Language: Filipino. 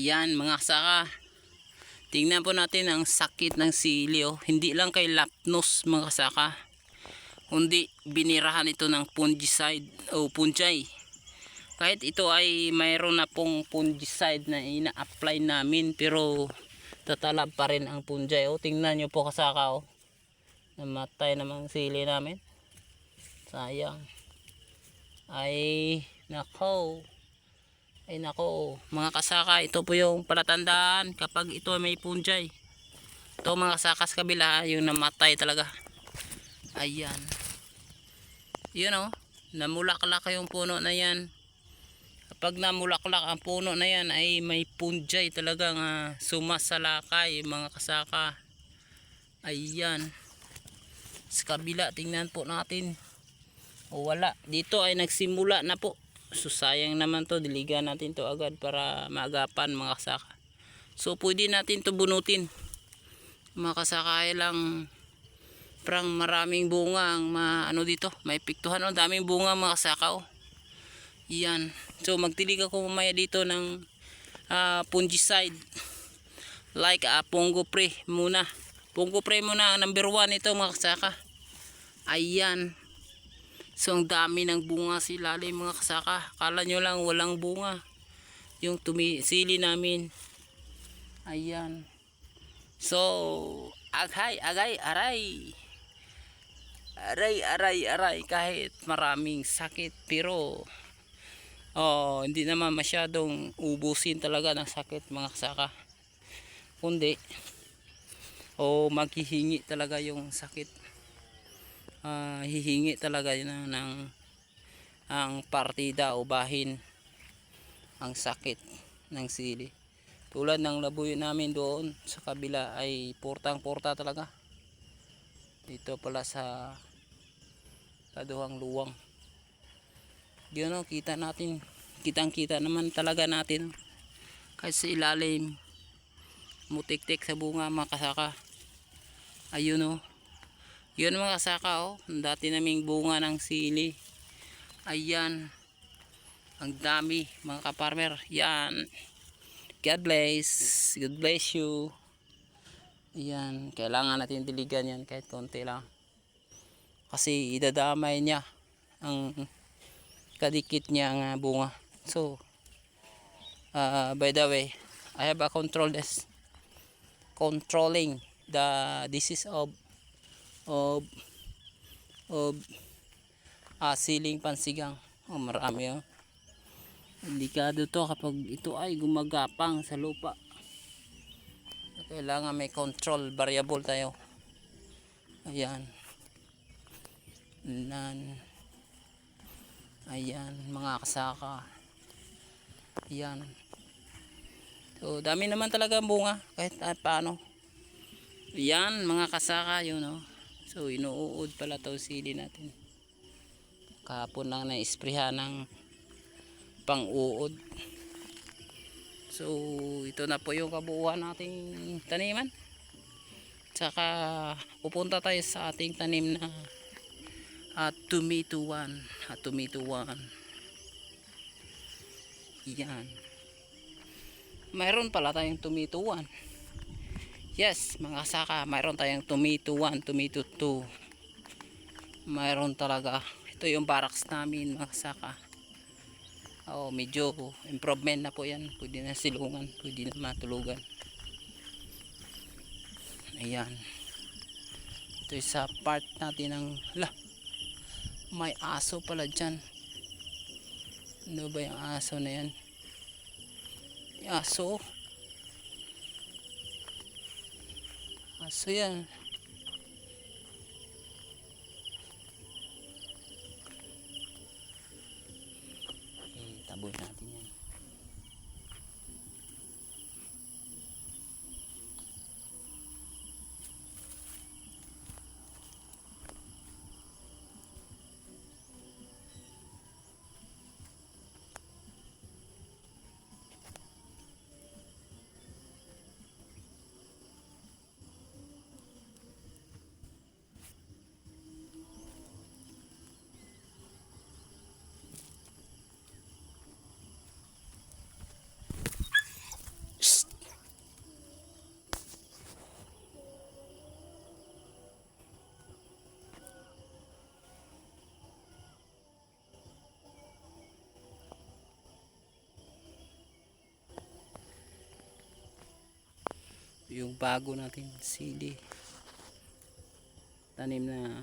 Ayan mga saka. Tingnan po natin ang sakit ng sili. Oh. Hindi lang kay lapnos mga saka. Kundi binirahan ito ng fungicide o fungi. Kahit ito ay mayroon na pong fungicide na ina-apply namin pero tatalab pa rin ang fungi. Oh. Tingnan nyo po kasaka. Oh. Namatay namang sili namin. Sayang. Ay nako. Ay nako, mga kasaka, ito po yung palatandaan kapag ito may punjay. Ito mga kasaka sa kabila, yung namatay talaga. Ayan. Yun o, namulaklak yung puno na yan. Kapag namulaklak ang puno na yan ay may punjay talagang uh, sumasalakay mga kasaka. Ayan. Sa kabila, tingnan po natin. O wala, dito ay nagsimula na po so sayang naman to diligan natin to agad para maagapan mga kasaka. So pwede natin to bunutin. Mga kasaka ay lang parang maraming bunga ang ano dito may piktuhan oh daming bunga mga kasaka oh. Yan. So magtilig ako mamaya dito ng uh, fungicide. Like uh, pongo pre muna. Pongo pre muna ang number one ito mga kasaka. Ayan So ang dami ng bunga si lalim mga kasaka. Kala nyo lang walang bunga. Yung tumisili namin. Ayan. So, agay, agay, aray. Aray, aray, aray. Kahit maraming sakit. Pero, oh, hindi naman masyadong ubusin talaga ng sakit mga kasaka. Kundi, oh, maghihingi talaga yung sakit uh, hihingi talaga na ng ang partida o bahin ang sakit ng sili. Tulad ng labuyo namin doon sa kabila ay portang porta talaga. Dito pala sa kaduhang luwang. Yun o kita natin kitang kita naman talaga natin. Kasi ilalim mutik-tik sa bunga makasaka. Ayun o yun mga kasaka oh. Dati naming bunga ng sili. Ayan. Ang dami mga kaparmer. Yan. God bless. God bless you. Ayan. Kailangan natin diligan yan kahit konti lang. Kasi idadamay niya ang kadikit niya ang bunga. So, uh, by the way, I have a control this controlling the disease of of of ah, siling pansigang. Oh, marami oh. Delikado to kapag ito ay gumagapang sa lupa. Kailangan may control variable tayo. Ayan. Nan. Ayan mga kasaka. Ayan. So dami naman talaga bunga kahit ah, paano. Yan mga kasaka yun oh So inuud pala to sili natin. Kahapon lang na-isprehan ng pang-uod. So ito na po yung kabuuan nating taniman. Tsaka pupunta tayo sa ating tanim na uh, tomato one. Uh, tomato one. Yan. Mayroon pala tayong tomato one. Yes, mga saka, mayroon tayong tomato 1, tomato 2. Mayroon talaga. Ito yung barracks namin, mga saka. Oh, medyo improvement na po 'yan. Pwede na silungan, pwede na matulugan. Ayan. Ito sa part natin ng la. May aso pala diyan. Ano ba yung aso na 'yan? Yung aso. Aso yan. Eh, taboy natin yung bago natin sili tanim na